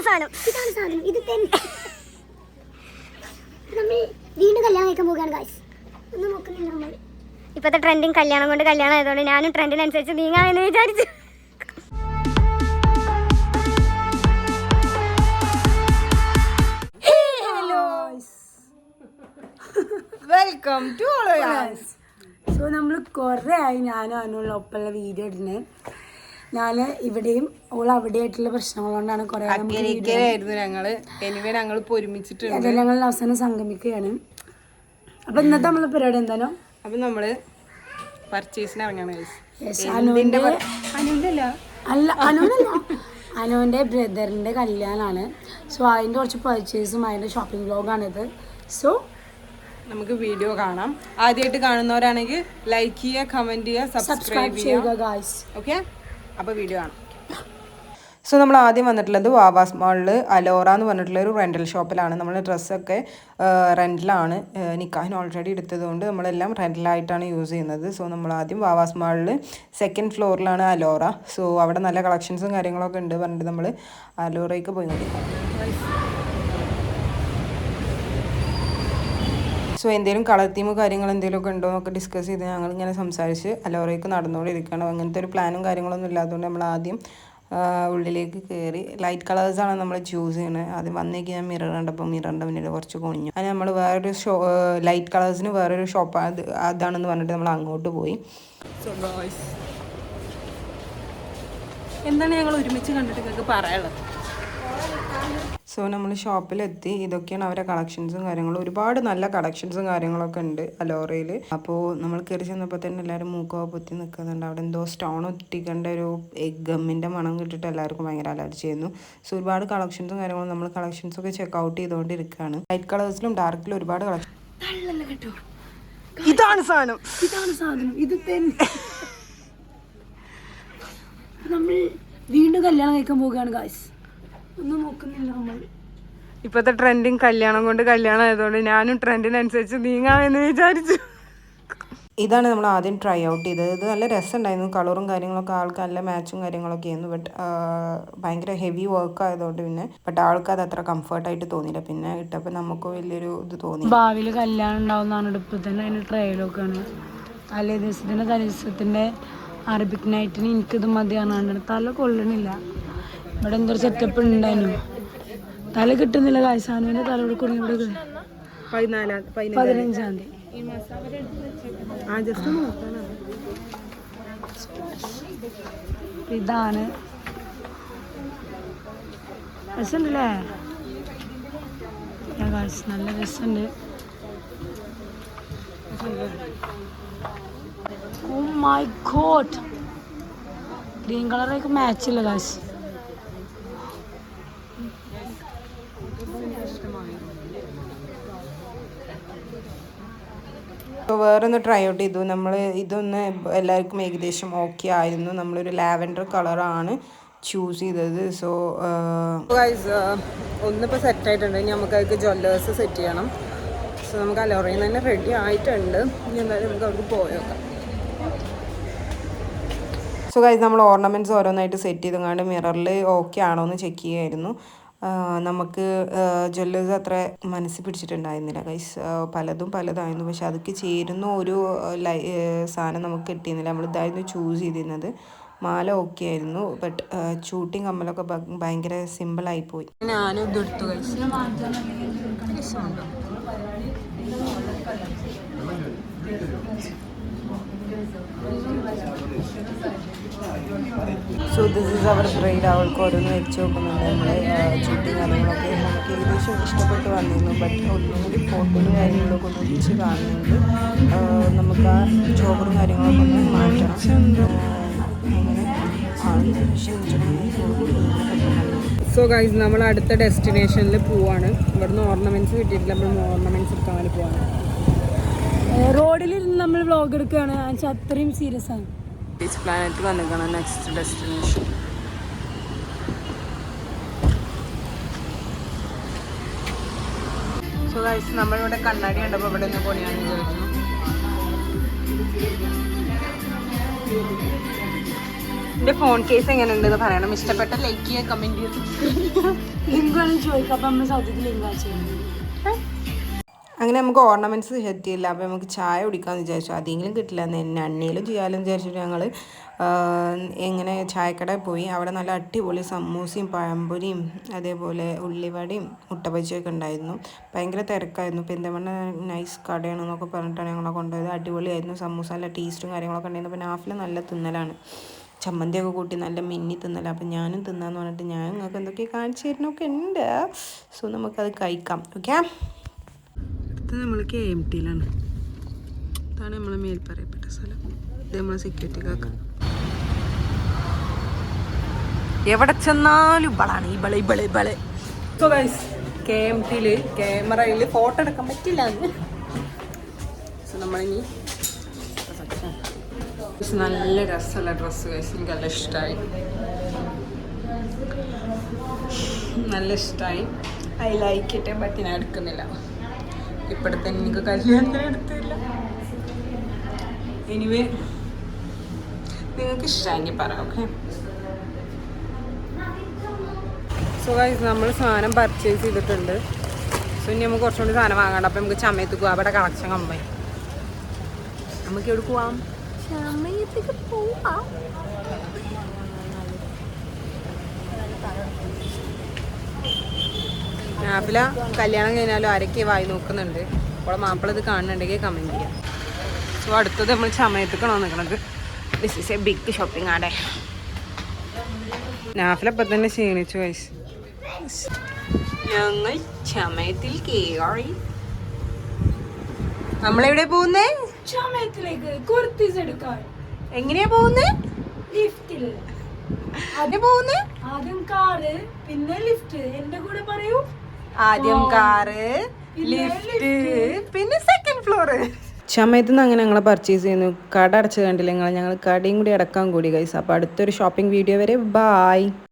ഇതാണ് സാധനം. ഇതാണ് സാധനം. ഇത് തന്നെ നമ്മൾ വീണ്ടും കല്യാണം കഴിക്കാൻ പോവുകയാണ് ഗായ്സ് ഒന്ന് നോക്കുന്നില്ല നമ്മൾ ഇപ്പോഴത്തെ ട്രെൻഡിങ് കല്യാണം കൊണ്ട് കല്യാണം ആയതുകൊണ്ട് ഞാനും ട്രെൻഡിനനുസരിച്ച് നീങ്ങാമെന്ന് വിചാരിച്ചു. വെൽക്കം ടു സോ നമ്മൾ കുറേ ആയി ഞാനും അതിനുള്ള ഒപ്പമുള്ള വീഡിയോ ഇടുന്നത്. ഞാൻ ഇവിടെയും ഓൾ അവിടെ ആയിട്ടുള്ള പ്രശ്നങ്ങൾ കൊണ്ടാണ് കുറേ അക്കരയ്ക്കലായിരുന്നു ഞങ്ങൾ. എനിവേ ഞങ്ങൾ ഒരുമിച്ചിട്ടുണ്ട് ഞങ്ങൾ അവസാനം സംഗമിക്കുകയാണ്. അപ്പൊ ഇന്നത്തെ നമ്മളെ പരിപാടി എന്താണോ? അപ്പൊ നമ്മൾ പർച്ചേസിന് ഇറങ്ങാണ് അല്ല അനുവിനല്ല അനുവിന്റെ ബ്രദറിന്റെ കല്യാണമാണ് സോ അതിന്റെ കുറച്ച് പർച്ചേസും അതിന്റെ ഷോപ്പിംഗ് വ്ലോഗാണിത് സോ നമുക്ക് വീഡിയോ കാണാം. ആദ്യമായിട്ട് കാണുന്നവരാണെങ്കിൽ ലൈക്ക് ചെയ്യുക കമന്റ് ചെയ്യുക സബ്സ്ക്രൈബ് ചെയ്യുക. ചെയ്യുക ഗായ്സ് ഓക്കെ അപ്പോൾ വീഡിയോ ആണ് സോ നമ്മൾ ആദ്യം വന്നിട്ടുള്ളത് വാവാസ് മാളിൽ അലോറ എന്ന് പറഞ്ഞിട്ടുള്ള ഒരു റെന്റൽ ഷോപ്പിലാണ് നമ്മൾ ഡ്രസ്സൊക്കെ റെന്റിലാണ് നിക്കാഹിന് ഓൾറെഡി എടുത്തതുകൊണ്ട് നമ്മളെല്ലാം റെന്റിലായിട്ടാണ് യൂസ് ചെയ്യുന്നത്. സോ നമ്മൾ ആദ്യം വാവാസ് മാളിൽ സെക്കൻഡ് ഫ്ലോറിലാണ് അലോറ സോ അവിടെ നല്ല കളക്ഷൻസും കാര്യങ്ങളൊക്കെ ഉണ്ട് പറഞ്ഞിട്ട് നമ്മൾ അലോറയ്ക്ക് പോയി നോക്കി. സോ എന്തെങ്കിലും കളർ തീമോ കാര്യങ്ങൾ എന്തെങ്കിലുമൊക്കെ ഉണ്ടോ എന്നൊക്കെ ഡിസ്കസ് ചെയ്ത് ഞങ്ങൾ ഇങ്ങനെ സംസാരിച്ച് അലോറയ്ക്ക് നടന്നുകൊണ്ടിരിക്കുകയാണ് അങ്ങനത്തെ ഒരു പ്ലാനും കാര്യങ്ങളൊന്നും ഇല്ലാത്തതുകൊണ്ട് നമ്മൾ ആദ്യം ഉള്ളിലേക്ക് കയറി ലൈറ്റ് കളേഴ്സാണ് നമ്മൾ ചൂസ് ചെയ്യുന്നത് ആദ്യം വന്നേക്ക് ഞാൻ മിറർ കണ്ടപ്പോൾ മിററിന്റെ മുന്നിൽ കുറച്ച് കുഞ്ഞു അതിന് നമ്മൾ വേറൊരു ഷോ ലൈറ്റ് കളേഴ്സിന് വേറൊരു ഷോപ്പ് അത് അതാണെന്ന് പറഞ്ഞിട്ട് നമ്മൾ അങ്ങോട്ട് പോയി. എന്താണ് ഞങ്ങൾ ഒരുമിച്ച് കണ്ടിട്ട് നിങ്ങൾക്ക് പറയാനുള്ളത്? സോ നമ്മൾ ഷോപ്പിലെത്തി ഇതൊക്കെയാണ് അവരെ കളക്ഷൻസും കാര്യങ്ങളും. ഒരുപാട് നല്ല കളക്ഷൻസും കാര്യങ്ങളൊക്കെ ഉണ്ട് അലോറയിൽ അപ്പോൾ നമ്മൾ കയറി ചെന്നപ്പോൾ തന്നെ എല്ലാവരും മൂക്കോ പൊത്തി നിൽക്കുന്നുണ്ട് അവിടെ എന്തോ സ്റ്റോൺ ഒട്ടിക്കേണ്ട ഒരു ഗമ്മിന്റെ മണം കിട്ടിയിട്ട് എല്ലാവർക്കും ഭയങ്കര അലർജി ആയിരുന്നു സോ ഒരുപാട് കളക്ഷൻസും കാര്യങ്ങളും നമ്മൾ കളക്ഷൻസൊക്കെ ചെക്ക് ഔട്ട് ചെയ്തുകൊണ്ടിരിക്കുകയാണ് ലൈറ്റ് കളേഴ്സിലും ഡാർക്കിലും ഒരുപാട് കളക്ഷൻ ഇതാണ് സാധനം. ഇതാണ് സാധനം. ഇത് തന്നെ നമ്മൾ വീണ്ടും കല്യാണം കഴിക്കാൻ പോവുകയാണ് ഗായ്സ് ഒന്നും നോക്കുന്നില്ല നമ്മൾ. ഇപ്പോഴത്തെ ട്രെൻഡിങ് കല്യാണം കൊണ്ട് കല്യാണം ആയതുകൊണ്ട് ഞാനും ട്രെൻഡിനനുസരിച്ച് നീങ്ങാമെന്ന് വിചാരിച്ചു. ഇതാണ് നമ്മൾ ആദ്യം ട്രൈ ഔട്ട് ചെയ്തത്. ഇത് നല്ല രസമുണ്ടായിരുന്നു. കളറും കാര്യങ്ങളൊക്കെ ആൾക്ക് നല്ല മാച്ചും കാര്യങ്ങളൊക്കെ ആയിരുന്നു ബട്ട് ഭയങ്കര ഹെവി വർക്ക് ആയതുകൊണ്ട് പിന്നെ. ബട്ട് ആൾക്ക് അത് അത്ര കംഫർട്ടായിട്ട് തോന്നിയില്ല. പിന്നെ ഇട്ടപ്പോൾ നമുക്ക് വലിയൊരു ഇത് തോന്നി. ഭാവിയിൽ കല്യാണം ഉണ്ടാവുന്നതാണ് ഇപ്പൊ തന്നെ അതിന് ട്രയലൊക്കെയാണ് തലേ ദിവസത്തിന്റെ തലേ ദിവസത്തിന്റെ അറബിക് നൈറ്റിന് എനിക്കിത് മതിയാണ് തല കൊള്ളണില്ല. ഇവിടെ എന്തൊരു സെറ്റപ്പ് ഉണ്ടായിരുന്നു തല കിട്ടുന്നില്ല കായസാനുവിന്റെ തല ഇവിടെ കുടുങ്ങി ഇവിടെ പതിനഞ്ചാം തീയതി. ഇതാണ്. രസമുണ്ടല്ലേ? നല്ല രസമുണ്ട്. ഓ മൈ ഗോഡ് ഗ്രീൻ കളറൊക്കെ മാച്ചില്ല കാശ് അപ്പോൾ വേറൊന്ന് ട്രൈ ഔട്ട് ചെയ്തു. നമ്മൾ ഇതൊന്ന് എല്ലാവർക്കും ഏകദേശം ഓക്കെ ആയിരുന്നു. നമ്മളൊരു ലാവൻഡർ കളറാണ് ചൂസ് ചെയ്തത്. സോ ഗൈസ് ഒന്നിപ്പോൾ സെറ്റ് ആയിട്ടുണ്ട്. ഇനി നമുക്ക് അതിലേക്ക് ജ്വല്ലേഴ്സ് സെറ്റ് ചെയ്യണം. സോ നമുക്ക് അലോറയിൽ നിന്ന് തന്നെ റെഡി ആയിട്ടുണ്ട്. ഇനി എന്തായാലും നമുക്ക് അവർക്ക് പോയേക്കാം സോ ഗൈസ് നമ്മൾ ഓർണമെന്റ്സ് ഓരോന്നായിട്ട് സെറ്റ് ചെയ്തങ്ങാണ്ട് മിററിൽ ഓക്കെ ആണോ എന്ന് ചെക്ക് ചെയ്യായിരുന്നു. നമുക്ക് ജ്വല്ലറി അത്ര മനസ്സിൽ പിടിച്ചിട്ടുണ്ടായിരുന്നില്ല. കൈസ് പലതും പലതായിരുന്നു. പക്ഷെ അതൊക്കെ ചേരുന്ന ഒരു ലൈ സാധനം നമുക്ക് കിട്ടിയിരുന്നില്ല. നമ്മൾ ഇതായിരുന്നു ചൂസ് ചെയ്തിരുന്നത്. മാല ഓക്കെ ആയിരുന്നു. ബട്ട് ചൂട്ടിങ് കമ്മലൊക്കെ ഭയങ്കര സിമ്പിളായി പോയി. ഞാനും so this is our bride അവൾക്ക് ഓരോന്ന് വെച്ച് നോക്കുന്നുണ്ട്. നമ്മളെ ചുറ്റും കാര്യങ്ങളൊക്കെ നമുക്ക് ഏകദേശം ഇഷ്ടപ്പെട്ട് വന്നിരുന്നു. ബട്ട് ഒന്നുകൂടി ഫോട്ടോയും കാര്യങ്ങളൊക്കെ ഒന്ന് ഒഴിച്ച് കാണുന്നുണ്ട്. നമുക്ക് ആ ചോപ്പറും കാര്യങ്ങളൊക്കെ ഒന്ന് മാറ്റണം. സോ ഗൈസ് നമ്മൾ അടുത്ത ഡെസ്റ്റിനേഷനിൽ പോവാണ്. ഇവിടുന്ന് ഓർണമെന്റ്സ് കിട്ടിയിട്ടില്ല. നമ്മൾ ഓർണമെന്റ്സ് എടുക്കാൻ പോവാണ്. റോഡിൽ നമ്മൾ വ്ലോഗ് എടുക്കുകയാണ്. അത്രയും സീരിയസ് ആണ്. പ്ലാനറ്റ് വന്നിരിക്കണം നെക്സ്റ്റ് ഡെസ്റ്റിനേഷൻ സോ ഗൈസ് നമ്മളിവിടെ കണ്ണാടി കണ്ടപ്പോൾ ഇവിടെ നിന്ന് പൊണിയാണെന്ന് ചോദിക്കുന്നു എന്റെ ഫോൺ കേസ് എങ്ങനെ ഉണ്ടെന്ന് പറയണം. ഇഷ്ടപ്പെട്ട ലൈക്ക് ചെയ്യുക കമന്റ് ചെയ്യുക ലിങ്ക് വേണമെങ്കിൽ ചോദിക്കാം. അപ്പം നമ്മൾ സൗദിക്ക് ലിങ്ക് അയച്ചു അങ്ങനെ നമുക്ക് ഓർണമെന്റ്സ് സെറ്റ് ചെയ്യില്ല? അപ്പോൾ നമുക്ക് ചായ കുടിക്കാമെന്ന് വിചാരിച്ചു. അതെങ്കിലും കിട്ടില്ല. എന്ന് എണ്ണയിലും ചെയ്യാമെന്ന് വിചാരിച്ചിട്ട് ഞങ്ങൾ എങ്ങനെ ചായക്കടയിൽ പോയി. അവിടെ നല്ല അടിപൊളി സമൂസയും പഴംപൊരിയും അതേപോലെ ഉള്ളിവടയും മുട്ടപ്പച്ചയൊക്കെ ഉണ്ടായിരുന്നു. ഭയങ്കര തിരക്കായിരുന്നു. പെന്തമണ്ണ നൈസ് കടയാണെന്നൊക്കെ പറഞ്ഞിട്ടാണ് ഞങ്ങളെ കൊണ്ടുപോയത്. അടിപൊളിയായിരുന്നു. സമൂസ നല്ല ടേസ്റ്റും കാര്യങ്ങളൊക്കെ ഉണ്ടായിരുന്നു. പിന്നെ നാഫിൽ നല്ല തിന്നലാണ്. ചമ്മന്തിയൊക്കെ കൂട്ടി നല്ല മിന്നി തിന്നല. അപ്പം ഞാനും തിന്നാന്ന് പറഞ്ഞിട്ട് ഞാൻ നിങ്ങൾക്ക് എന്തൊക്കെ കാണിച്ചു തരുന്നൊക്കെ ഉണ്ട്. സോ നമുക്കത് കഴിക്കാം. ഓക്കെ അടുത്ത നമ്മൾ കെ എം ടിയിലാണ് ഇതാണ് നമ്മളെ മേൽപ്പറയപ്പെട്ട സ്ഥലം. ഇത് നമ്മളെ സെക്യൂരിറ്റി കാക്ക. എവിടെ ചെന്നാലും ഇവളാണ്. ഇവൾ ഇവൾ ഇവൾ. സോ ഗൈസ് കെ എം ടിയിൽ ക്യാമറയിൽ ഫോട്ടോ എടുക്കാൻ പറ്റില്ല സോ നമ്മളിനി നല്ല രസമുള്ള ഡ്രസ്സ് കഴിച്ച് എനിക്ക് നല്ല ഇഷ്ടമായി നല്ല ഇഷ്ടമായി ഐ ലൈക്ക് ഇട്ട് ബട്ട് ഞാൻ എടുക്കുന്നില്ല. ഇപ്പോഴത്തെ എനിക്ക് കല്യാണത്തിന് എടുത്തില്ല എനിവേ നിങ്ങൾക്ക് ഇഷ്ടമെങ്കിൽ പറ ഓക്കെ സോ ഗൈസ് നമ്മൾ സാധനം പർച്ചേസ് ചെയ്തിട്ടുണ്ട്. സോ ഇനി നമുക്ക് കുറച്ചും കൂടി സാധനം വാങ്ങണ്ട അപ്പം നമുക്ക് ചമയത്ത് പോവാം. അവിടെ കളക്ഷൻ കമ്പായി നമുക്ക് എവിടെ പോവാം? ചമയത്തേക്ക് പോവാം. ആപ്പില കല്യാണം കഴിഞ്ഞാലും ആരൊക്കെ വായി നോക്കുന്നുണ്ട്? അപ്പോൾ മാപ്പിള ഇത് കാണുന്നുണ്ടെങ്കിൽ കമന്റ് ചെയ്യാം. സോ അടുത്തത് നമ്മൾ ചമയത്തേക്കാണോ നിങ്ങൾക്ക് this is a big shopping ആടെ. നാഫിലപ്പം തന്നെ ക്ഷീണിച്ചു വയസ്സ് ഞങ്ങൾ ചമയത്തിൽ കയറി നമ്മളെവിടെ പോകുന്നേ? ചമയത്തിലേക്ക് കുർത്തീസ് എടുക്കാൻ. എങ്ങനെയാ പോകുന്നേ? ലിഫ്റ്റിൽ അത് പോകുന്നേ? ആദ്യം കാറ് പിന്നെ ലിഫ്റ്റ് എന്റെ കൂടെ ആദ്യം കാറ് ലിഫ്റ്റ് പിന്നെ സെക്കൻഡ് ഫ്ലോറ് ചമയത്ത് നിന്ന് അങ്ങനെ ഞങ്ങൾ പർച്ചേസ് ചെയ്യുന്നു. കട അടച്ചു കണ്ടില്ല ഞങ്ങൾ ഞങ്ങൾ കടയും കൂടി അടക്കാൻ കൂടി കൈസ് അപ്പോൾ അടുത്തൊരു ഷോപ്പിംഗ് വീഡിയോ വരെ. ബായ്